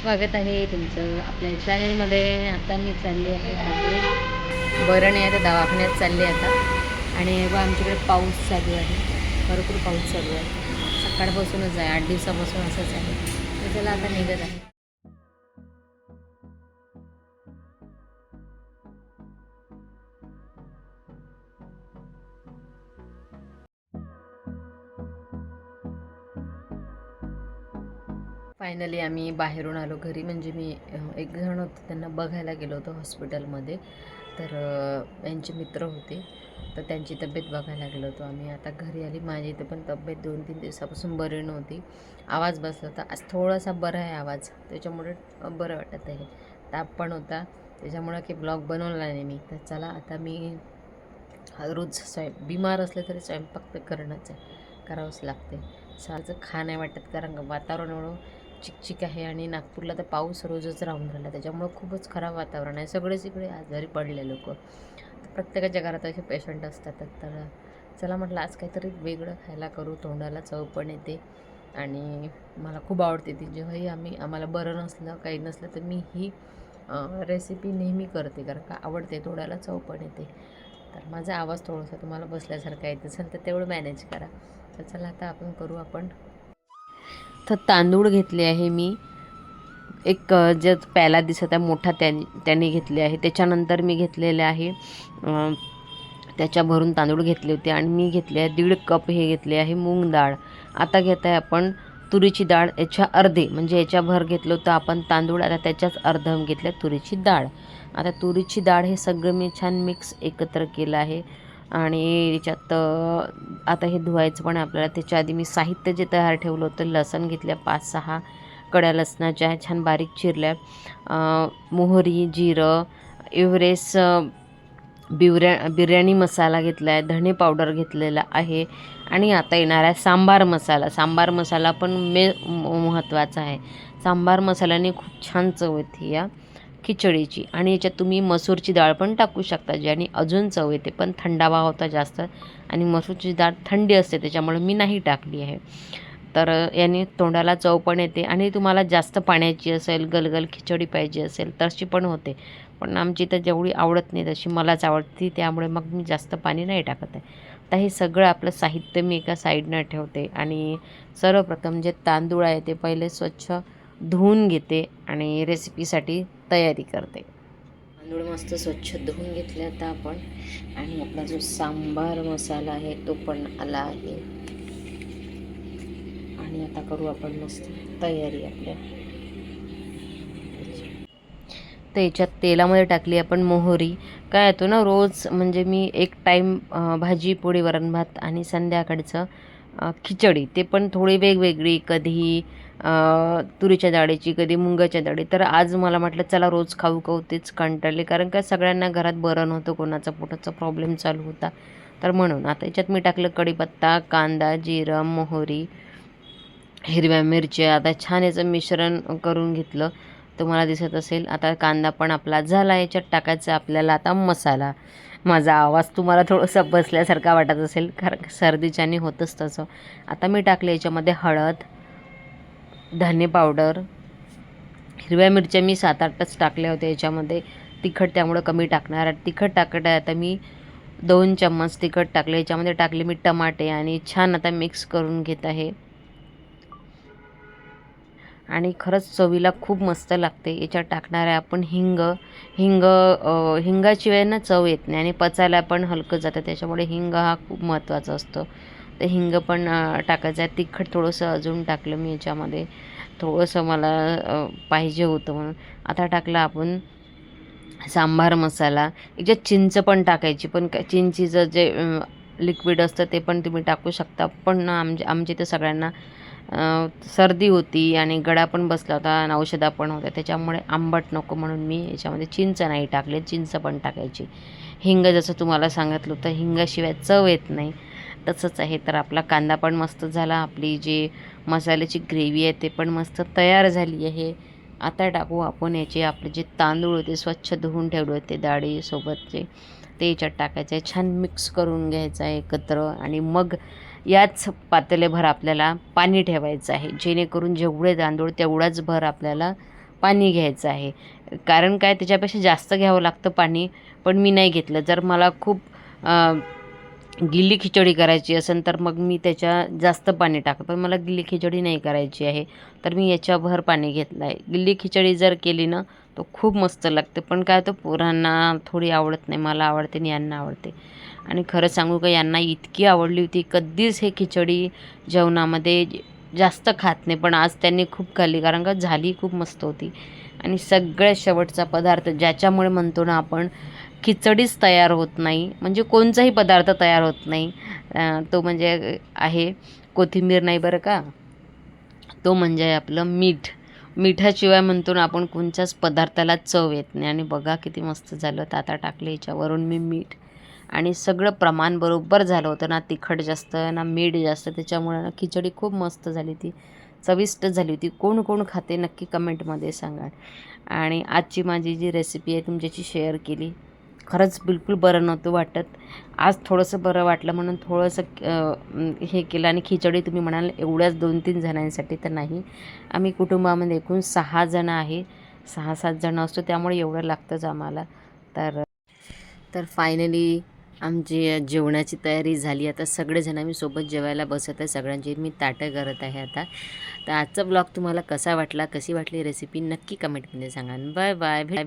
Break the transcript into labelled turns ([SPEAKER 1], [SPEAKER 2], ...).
[SPEAKER 1] स्वागत आहे तुमचं आपल्या चॅनलमध्ये. आता मी चालली आहे बरं नाही आता दवाखान्यात चालली आता. आणि बघा आमच्याकडे पाऊस चालू आहे. भरपूर पाऊस चालू आहे. सकाळपासूनच आहे आठ दिवसापासून असंच आहे. तर चला आता निघत आहे. फायनली आम्ही बाहेरून आलो घरी. म्हणजे मी एक जण होते त्यांना बघायला गेलो होतो हॉस्पिटलमध्ये. तर यांचे मित्र होते. तर त्यांची तब्येत बघायला गेलो होतो. आम्ही आता घरी आली. माझी इथे पण तब्येत दोन तीन दिवसापासून बरी नव्हती. आवाज बसला होता. आज थोडासा बरा आहे आवाज. त्याच्यामुळे बरं वाटत आहे. ताप पण होता. त्याच्यामुळं काही ब्लॉग बनवला नाही मी. तर चला आता मी रोज स्वयं बिमार असले तरी स्वयंपाक तर करणंच आहे. करावंच लागते. सारखं खा नाही वाटत. कारण का वातावरण एवढं चिकचिक आहे आणि नागपूरला तर पाऊस रोजच राहून राहिला. त्याच्यामुळं खूपच खराब वातावरण आहे. सगळेच इकडे आजारी पडले लोक. प्रत्येकाच्या घरात असे पेशंट असतात. तर चला म्हटलं आज काहीतरी वेगळं खायला करू. तोंडाला चव पण येते. आणि मला खूप आवडते ती. जेव्हाही आम्ही आम्हाला बरं नसलं काही नसलं तर मी ही रेसिपी नेहमी करते. कारण का आवडते. तोंडाला चव पण येते. तर माझा आवाज थोडासा तुम्हाला बसल्यासारखा येत असेल तर तेवढं मॅनेज करा. तर चला आता आपण करू आपण तर तांदूळ घेतले आहे मी. एक जे प्याला दिसत आहे मोठा त्याने त्याने घेतले आहे. त्याच्यानंतर मी घेतलेले आहे त्याच्या भरून तांदूळ घेतले होते आणि मी घेतले आहे दीड कप हे घेतले आहे मूग डाळ. आता घेत आहे आपण तुरीची डाळ याच्या अर्धे म्हणजे याच्या भर घेतलं होतं आपण तांदूळ आता त्याच्याच अर्धम घेतल्या तुरीची डाळ. आता तुरीची डाळ हे सगळं मी छान मिक्स एकत्र केलं आहे. आणि याच्यात आता हे धुवायचं पण आपल्याला. त्याच्या आधी मी साहित्य जे तयार ठेवलं होतं लसण घेतल्या पाच सहा कड्या लसणाच्या आहे छान बारीक चिरल्या. मोहरी जिरं एव्हरेस्ट बिवऱ्या बिर्याणी मसाला घेतला आहे धणे पावडर घेतलेला आहे. आणि आता येणार आहे सांबार मसाला. सांबार मसाला पण मे महत्त्वाचा आहे. सांबार मसाल्याने खूप छान चव येते या. खिचडीची. आणि याच्यात तुम्ही मसूरची डाळ पण टाकू शकता ज्याने अजून चव येते. पण थंडावा होता जास्त आणि मसूरची डाळ थंडी असते त्याच्यामुळे मी नाही टाकली आहे. तर याने तोंडाला चव पण येते आणि तुम्हाला जास्त पाण्याची असेल गलगल खिचडी पाहिजे असेल तशी पण होते. पण आमची तर जेवढी आवडत नाही तशी मलाच आवडते त्यामुळे मग मी जास्त पाणी नाही टाकत आहे. तर हे सगळं आपलं साहित्य मी एका साईडनं ठेवते आणि सर्वप्रथम जे तांदूळ आहे ते पहिले स्वच्छ धुवून घेते आणि रेसिपीसाठी तयारी करते. तांदूळ मस्त स्वच्छ धुवून घेतले आता आपण. आणि आपला जो सांबार मसाला आहे तो पण आला आहे. आणि आता करू आपण मस्त तयारी आपल्या. तर याच्यात तेलामध्ये टाकली आपण मोहरी. काय येतो ना रोज म्हणजे मी एक टाईम भाजी पोळी वरण भात आणि संध्याकाळचं खिचडी. ते पण थोडी वेगवेगळी कधी तुरीच्या डाळीची कधी मुंगाच्या डाळी. तर आज मला म्हटलं चला रोज खाऊ खाऊ तेच कंटाळले. कारण का सगळ्यांना घरात बरं नव्हतं कोणाचा पोटाचा प्रॉब्लेम चालू होता. तर म्हणून आता याच्यात मी टाकलं कढीपत्ता कांदा जिरं मोहरी हिरव्या मिरच्या. आता छान याचं मिश्रण करून घेतलं. तुम्हाला दिसत असेल आता कांदा पण आपला झाला याच्यात टाकायचा आपल्याला आता मसाला. माझा आवाज तुम्हाला थोडंसं बसल्यासारखा वाटत असेल कारण सर्दीच्याने होतंच तसं. आता मी टाकले याच्यामध्ये हळद धने पावडर हिरव्या मिरच्या मी सात आठच टाकल्या होत्या याच्यामध्ये. तिखट त्यामुळं कमी टाकणार. तिखट टाकत आहे आता मी दोन चम्मच तिखट टाकले. याच्यामध्ये टाकले मी टमाटे आणि छान आता मिक्स करून घेत आहे. आणि खरंच चवीला खूप मस्त लागते. याच्यात टाकणार आहे आपण हिंग. हिंग हिंगाशिवाय ना चव येत नाही आणि पचायला पण हलकं जातं. त्याच्यामुळे हिंग हा खूप महत्त्वाचा असतो. तर हिंग पण टाकायचं आहे. तिखट थोडंसं अजून टाकलं मी याच्यामध्ये. थोडंसं मला पाहिजे होतं म्हणून. आता टाकलं आपण सांबार मसाला. याच्यात चिंच पण टाकायची पण काय चिंचीचं जे लिक्विड असतं ते पण तुम्ही टाकू शकता. पण आमच्या आमच्या इथं सगळ्यांना सर्दी होती आणि गळा पण बसला होता आणि औषधा पण होत्या. त्याच्यामुळे आंबट नको म्हणून मी याच्यामध्ये चिंच नाही टाकले. चिंच पण टाकायची. हिंग जसं तुम्हाला सांगितलं होतं हिंगाशिवाय चव येत नाही. तसंच आहे. तर आपला कांदा पण मस्त झाला. आपली जी मसाल्याची ग्रेव्ही आहे ते पण मस्त तयार झाली आहे. आता टाकू आपण याचे आपले जे तांदूळ होते स्वच्छ धुवून ठेवले होते डाळीसोबतचे. ते याच्यात टाकायचे आहे. छान मिक्स करून घ्यायचं आहे एकत्र. आणि मग याच पातेलेभर आपल्याला पाणी ठेवायचं आहे. जेणेकरून जेवढे तांदूळ तेवढाच भर आपल्याला पाणी घ्यायचं आहे. कारण काय त्याच्यापेक्षा जास्त घ्यावं लागतं पाणी. पण मी नाही घेतलं. जर मला खूप गिल्ली खिचडी करायची असेल तर मग मी त्याच्या जास्त पाणी टाकतो. पण मला गिल्ली खिचडी नाही करायची आहे. तर मी याच्याभर पाणी घेतलं आहे. गिल्ली खिचडी जर केली ना तो खूप मस्त लागते. पण काय तो पोरांना थोडी आवडत नाही. मला आवडते आणि यांना आवडते. आणि खरं सांगू का यांना इतकी आवडली होती. कधीच हे खिचडी जेवणामध्ये जास्त खात नाही. पण आज त्यांनी खूप खाल्ली. कारण का झाली खूप मस्त होती. आणि सगळ्यात शेवटचा पदार्थ ज्याच्यामुळे म्हणतो ना आपण खिचडीच तयार होत नाही. म्हणजे कोणताही पदार्थ तयार होत नाही. तो म्हणजे आहे कोथिंबीर नाही बरं का? तो म्हणजे आपलं मीठ. मिठाशिवाय म्हणतो ना आपण कोणत्याच पदार्थाला चव येत नाही. आणि बघा किती मस्त झालं. तर आता टाकले याच्यावरून मी मीठ. आणि सगळं प्रमाण बरोबर झालं होतं ना. तिखट जास्त ना मीठ जास्त. त्याच्यामुळे ना खिचडी खूप मस्त झाली ती. चविष्ट झाली होती. कोण कोण खाते नक्की कमेंटमध्ये सांगा. आणि आजची माझी जी रेसिपी आहे तुमच्याशी शेअर केली. खरंच बिलकुल बरं नव्हतं वाटत. आज थोडंसं बरं वाटलं म्हणून थोडंसं हे केलं आणि खिचडी तुम्ही म्हणाल एवढ्याच दोन तीन जणांसाठी तर नाही. आम्ही कुटुंबामध्ये एकूण सहा जणं आहे. सहा सात जणं असतो त्यामुळे एवढं लागतंच आम्हाला. तर तर फायनली आमची जेवणाची तयारी झाली. आता सगळेजण आम्ही सोबत जेवायला बसत आहे. सगळ्यांची मी ताटं करत आहे आता. तर आजचा ब्लॉग तुम्हाला कसा वाटला कशी वाटली रेसिपी नक्की कमेंटमध्ये सांगा. Bye bye